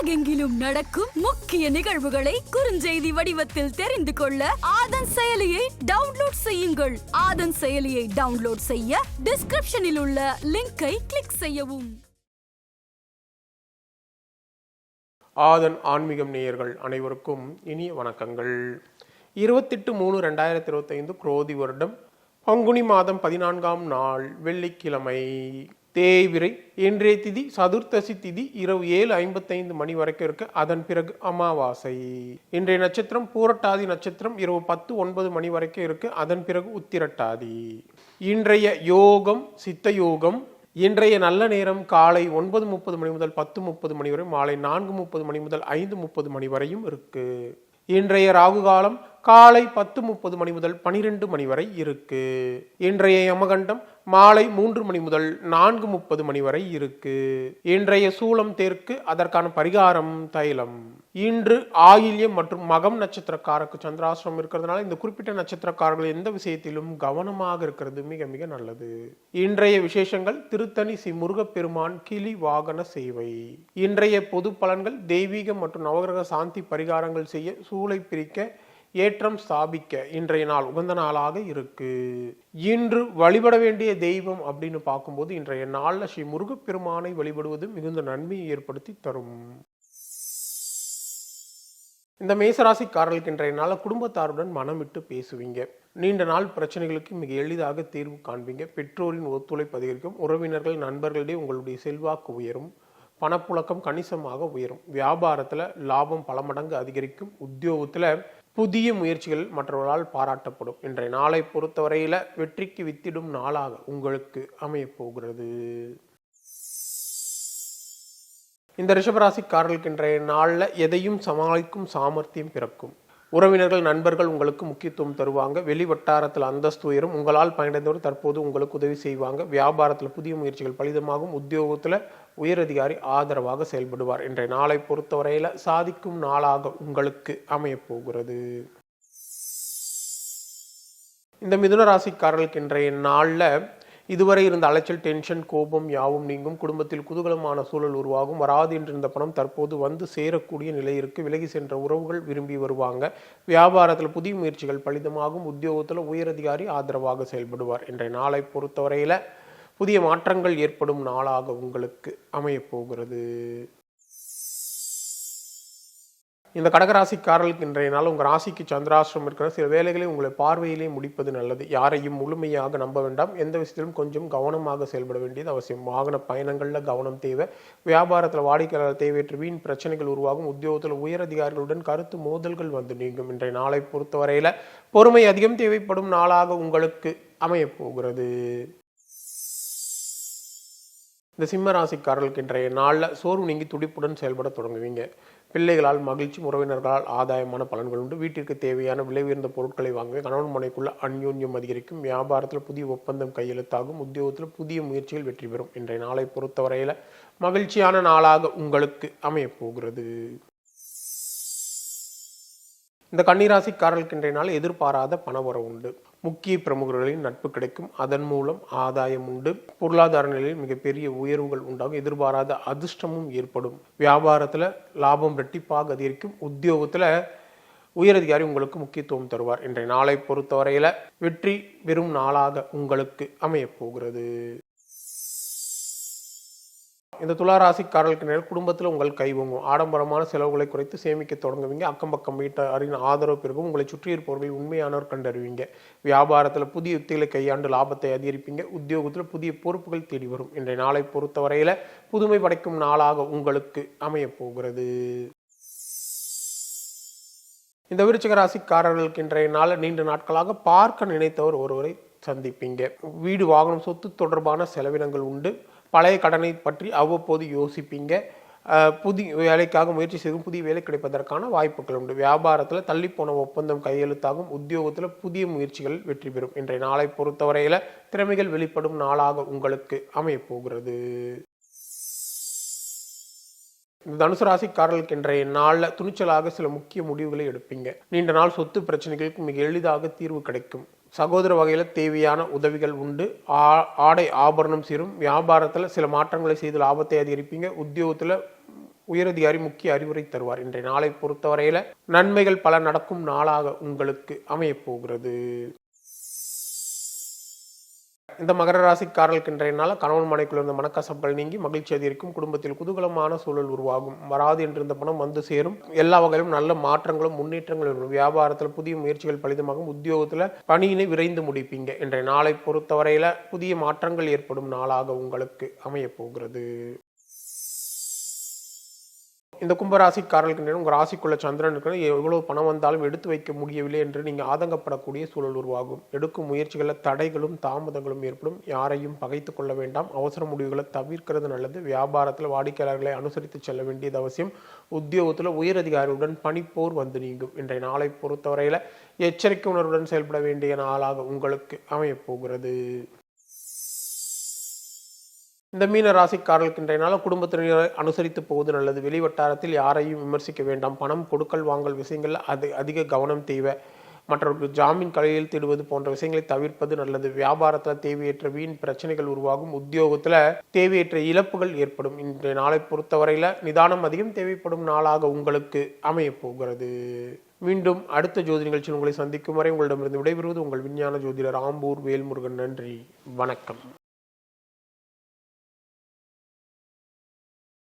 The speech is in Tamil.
உலகெங்கிலும் நடக்கும் முக்கிய நிகழ்வுகளை குறுஞ்செய்தி வடிவத்தில் தெரிந்து கொள்ள ஆதன் செயலியை டவுன்லோட் செய்யுங்கள். ஆதன் செயலியை டவுன்லோட் செய்ய டிஸ்கிரிப்ஷனில் உள்ள லிங்கை கிளிக் செய்யவும். ஆதன் ஆன்மீகம் நேயர்கள் அனைவருக்கும் இனிய வணக்கங்கள். இருபத்தெட்டு மூணு ரெண்டாயிரத்தி இருபத்தைந்து குரோதி வருடம் பங்குனி மாதம் பதினான்காம் நாள் வெள்ளிக்கிழமை. தேய்விரை. இன்றைய திதி சதுர்த்தசி திதி இரவு ஏழு ஐம்பத்தைந்து மணி வரைக்கும் இருக்கு. அதன் பிறகு அமாவாசை. இன்றைய நட்சத்திரம் பூரட்டாதி நட்சத்திரம் இரவு பத்து ஒன்பது மணி வரைக்கும் இருக்கு. அதன் பிறகு உத்திரட்டாதி. இன்றைய யோகம் சித்த யோகம் இன்றைய நல்ல நேரம் காலை ஒன்பது முப்பது மணி முதல் பத்து முப்பது மணி வரை மாலை நான்கு முப்பது மணி முதல் ஐந்து முப்பது மணி வரையும் இருக்கு. இன்றைய ராகு காலம் காலை பத்து முப்பது மணி முதல் பனிரெண்டு மணி வரை இருக்கு. இன்றைய யமகண்டம் மாலை மூன்று மணி முதல் நான்கு முப்பது மணி வரை இருக்கு. இன்றைய சூலம் தேர்க்கு அதற்கான பரிகாரம் தைலம். இன்று ஆயில்யம் மற்றும் மகம் நட்சத்திரக்காரருக்கு சந்திராசிரம் இருக்கிறதுனால இந்த குறிப்பிட்ட நட்சத்திரக்காரர்கள் எந்த விஷயத்திலும் கவனமாக இருக்கிறது மிக மிக நல்லது. இன்றைய விசேஷங்கள் திருத்தணி ஸ்ரீ முருகப்பெருமான் கிளி வாகன சேவை. இன்றைய பொது பலன்கள் தெய்வீகம் மற்றும் நவகிரக சாந்தி பரிகாரங்கள் செய்ய சூளை பிரிக்க ஏற்றம் ஸ்தாபிக்க இன்றைய நாள் உகந்த நாளாக இருக்கு. இன்று வழிபட வேண்டிய தெய்வம் அப்படின்னு பார்க்கும்போது இன்றைய நாளில் ஸ்ரீ முருகப்பெருமானை வழிபடுவது மிகுந்த நன்மையை ஏற்படுத்தி தரும். இந்த மேசராசிக்காரர்களுக்கு இன்றைய நாளில் குடும்பத்தாருடன் மனமிட்டு பேசுவீங்க. நீண்ட நாள் பிரச்சனைகளுக்கு மிக எளிதாக தீர்வு காண்பீங்க. பெற்றோரின் ஒத்துழைப்பு அதிகரிக்கும். உறவினர்கள் நண்பர்களிடையே உங்களுடைய செல்வாக்கு உயரும். பணப்புழக்கம் கணிசமாக உயரும். வியாபாரத்தில் லாபம் பல மடங்கு அதிகரிக்கும். உத்தியோகத்தில் புதிய முயற்சிகள் மற்றவர்களால் பாராட்டப்படும். இன்றைய நாளை பொறுத்தவரையில வெற்றிக்கு வித்திடும் நாளாக உங்களுக்கு அமையப்போகிறது இந்த ரிஷபராசிக்காரர்களுக்கு இன்றைய நாளில் எதையும் சமாளிக்கும் சாமர்த்தியம் பிறக்கும். உறவினர்கள் நண்பர்கள் உங்களுக்கு முக்கியத்துவம் தருவாங்க. வெளி வட்டாரத்தில் அந்தஸ்து உயரும். உங்களால் பயனடைந்தவர் தற்போது உங்களுக்கு உதவி செய்வாங்க. வியாபாரத்தில் புதிய முயற்சிகள் பலிதமாகும். உத்தியோகத்தில் உயரதிகாரி ஆதரவாக செயல்படுவார். இன்றைய நாளை பொறுத்தவரையில் சாதிக்கும் நாளாக உங்களுக்கு அமையப்போகிறது இந்த மிதுன ராசிக்காரர்களுக்கு இன்றைய நாளில் இதுவரை இருந்த அலைச்சல் டென்ஷன் கோபம் யாவும் நீங்கும் குடும்பத்தில் குதூகலமான சூழல் உருவாகும். வராது என்றிருந்த பணம் தற்போது வந்து சேரக்கூடிய நிலை இருக்கு. விலகி சென்ற உறவுகள் விரும்பி வருவாங்க. வியாபாரத்தில் புதிய முயற்சிகள் பலிதமாகும். உத்தியோகத்தில் உயரதிகாரி ஆதரவாக செயல்படுவார். இன்றைய நாளை பொறுத்தவரையில் புதிய மாற்றங்கள் ஏற்படும் நாளாக உங்களுக்கு அமையப்போகிறது. இந்த கடகராசிக்காரர்களுக்கு இன்றைய நாள் உங்கள் ராசிக்கு சந்திராசிரம் இருக்கிற சில வேலைகளை உங்களை பார்வையிலே முடிப்பது நல்லது. யாரையும் முழுமையாக நம்ப வேண்டாம். எந்த விஷயத்திலும் கொஞ்சம் கவனமாக செயல்பட வேண்டியது அவசியம். வாகன பயணங்களில் கவனம் தேவை. வியாபாரத்தில் வாடிக்கையாளர் தேவையற்ற வீண் பிரச்சனைகள் உருவாகும். உத்தியோகத்தில் உயர் அதிகாரிகளுடன் கருத்து மோதல்கள் வந்து நீங்கும். இன்றைய நாளை பொறுத்தவரையில் பொறுமை அதிகம் தேவைப்படும் நாளாக உங்களுக்கு அமையப்போகிறது. இந்த சிம்ம ராசிக்காரர்களுக்கு இன்றைய நாளில் சோர்வு நீங்கி துடிப்புடன் செயல்பட தொடங்குவீங்க. பிள்ளைகளால் மகிழ்ச்சி உறவினர்களால் ஆதாயமான பலன்கள் உண்டு. வீட்டிற்கு தேவையான விலை உயர்ந்த பொருட்களை வாங்க கணவன் மனைக்குள்ள அந்யோன்யம் அதிகரிக்கும். வியாபாரத்தில் புதிய ஒப்பந்தம் கையெழுத்தாகும். உத்தியோகத்தில் புதிய முயற்சிகள் வெற்றி பெறும். இன்றைய நாளை பொறுத்தவரையில் மகிழ்ச்சியான நாளாக உங்களுக்கு அமையப் போகிறது. இந்த கன்னிராசிக்காரர்களுக்கு இன்றைய நாள் எதிர்பாராத பணவரவு உண்டு. முக்கிய பிரமுகர்களின் நட்பு கிடைக்கும். அதன் மூலம் ஆதாயம் உண்டு. பொருளாதார நிலையில் மிகப்பெரிய உயர்வுகள் உண்டாகும். எதிர்பாராத அதிர்ஷ்டமும் ஏற்படும். வியாபாரத்தில் லாபம் ரெட்டிப்பாக அதிகரிக்கும். உத்தியோகத்தில் உயரதிகாரி உங்களுக்கு முக்கியத்துவம் தருவார். இன்றைய நாளை பொறுத்தவரையில் வெற்றி பெறும் நாளாக உங்களுக்கு அமையப் போகிறது. இந்த துளாராசிக்காரர்களுக்கு நேரம் குடும்பத்தில் உங்கள் கைவங்கும் ஆடம்பரமான செலவுகளை குறைத்து சேமிக்க தொடங்குவீங்க. அக்கம் பக்கம் வீட்டாரின் ஆதரவு பெருகும் உங்களை சுற்றி இருப்பவர்கள் உண்மையானவர் கண்டறிவீங்க. வியாபாரத்தில் புதிய யுக்திகளை கையாண்டு லாபத்தை அதிகரிப்பீங்க. உத்தியோகத்தில் புதிய பொறுப்புகள் தேடி வரும். இன்றைய நாளை பொறுத்தவரையில் புதுமை படைக்கும் நாளாக உங்களுக்கு அமையப்போகிறது இந்த விருச்சிக ராசிக்காரர்களுக்கு இன்றைய நாள் நீண்ட நாட்களாக பார்க்க நினைத்தவர் ஒருவரை சந்திப்பீங்க. வீடு வாகனம் சொத்து தொடர்பான செலவினங்கள் உண்டு. பழைய கடனை பற்றி அவ்வப்போது யோசிப்பீங்க. புதி புதிய வேலைக்காக முயற்சி செய்தும் புதிய வேலை கிடைப்பதற்கான வாய்ப்புகள் உண்டு. வியாபாரத்தில் தள்ளிப்போன ஒப்பந்தம் கையெழுத்தாகும். உத்தியோகத்தில் புதிய முயற்சிகள் வெற்றி பெறும். இன்றைய நாளை பொறுத்தவரையில் திறமைகள் வெளிப்படும் நாளாக உங்களுக்கு அமையப்போகிறது. இந்த தனுசு ராசிக்காரர்களுக்கு இன்றைய நாளில் துணிச்சலாக சில முக்கிய முடிவுகளை எடுப்பீங்க. நீண்ட நாள் சொத்து பிரச்சனைகளுக்கு மிக எளிதாக தீர்வு கிடைக்கும். சகோதர வகையில் தேவையான உதவிகள் உண்டு. ஆ- ஆடை ஆபரணம் சீரும். வியாபாரத்தில் சில மாற்றங்களை செய்து லாபத்தை அதிகரிப்பீங்க. உத்தியோகத்தில் உயரதிகாரி முக்கிய அறிவுரை தருவார். இன்றைய நாளை பொறுத்தவரையில் நன்மைகள் பல நடக்கும் நாளாக உங்களுக்கு அமையப் போகிறது இந்த மகர ராசிக்காரர்களுக்கு இன்றைய நாள் கணவன் மனைக்குள்ள இருந்த மனக்கசப்புகள் நீங்கி மகிழ்ச்சி அதிகரிக்கும். குடும்பத்தில் குதூகலமான சூழல் உருவாகும். வராது என்றிருந்த பணம் வந்து சேரும். எல்லா வகையிலும் நல்ல மாற்றங்களும் முன்னேற்றங்களும் இருக்கும் வியாபாரத்தில் புதிய முயற்சிகள் பலிதமாகும். உத்தியோகத்தில் பணியினை விரைந்து முடிப்பீங்க. இன்றைய நாளை பொறுத்தவரையில புதிய மாற்றங்கள் ஏற்படும் நாளாக உங்களுக்கு அமையப் போகிறது இந்த கும்பராசிக்காரர்களுக்கு நேரம் உங்கள் ராசிக்குள்ள சந்திரன் இருக்கிறது எவ்வளோ பணம் வந்தாலும் எடுத்து வைக்க முடியவில்லை என்று நீங்கள் ஆதங்கப்படக்கூடிய சூழல் உருவாகும். எடுக்கும் முயற்சிகளில் தடைகளும் தாமதங்களும் ஏற்படும். யாரையும் பகைத்து கொள்ள வேண்டாம். அவசர முடிவுகளை தவிர்க்கிறது நல்லது. வியாபாரத்தில் வாடிக்கையாளர்களை அனுசரித்து செல்ல வேண்டியது அவசியம். உத்தியோகத்தில் உயரதிகாரியுடன் பணிப்போர் வந்து நீங்கும். இன்றைய நாளை பொறுத்தவரையில் எச்சரிக்கை உணர்வுடன் செயல்பட வேண்டிய நாளாக உங்களுக்கு அமையப் போகிறது. இந்த மீன ராசிக்காரர்களுக்கு இன்றைய நாள் குடும்பத்தினரை அனுசரித்து போவது நல்லது. வெளி வட்டாரத்தில் யாரையும் விமர்சிக்க வேண்டாம். பணம் கொடுக்கல் வாங்கல் விஷயங்கள் அது அதிக கவனம் தேவை. மற்றவர்களுக்கு ஜாமீன் கலையில் தேடுவது போன்ற விஷயங்களை தவிர்ப்பது நல்லது. வியாபாரத்தில் தேவையற்ற வீண் பிரச்சனைகள் உருவாகும். உத்தியோகத்தில் தேவையற்ற இழப்புகள் ஏற்படும். இன்றைய நாளை பொறுத்தவரையில் நிதானம் அதிகம் தேவைப்படும் நாளாக உங்களுக்கு அமையப் போகிறது. மீண்டும் அடுத்த ஜோதி நிகழ்ச்சியில் உங்களை சந்திக்கும் வரை உங்களிடமிருந்து விடைபெறுவது உங்கள் விஞ்ஞான ஜோதிடர் ஆம்பூர் வேல்முருகன். நன்றி. வணக்கம்.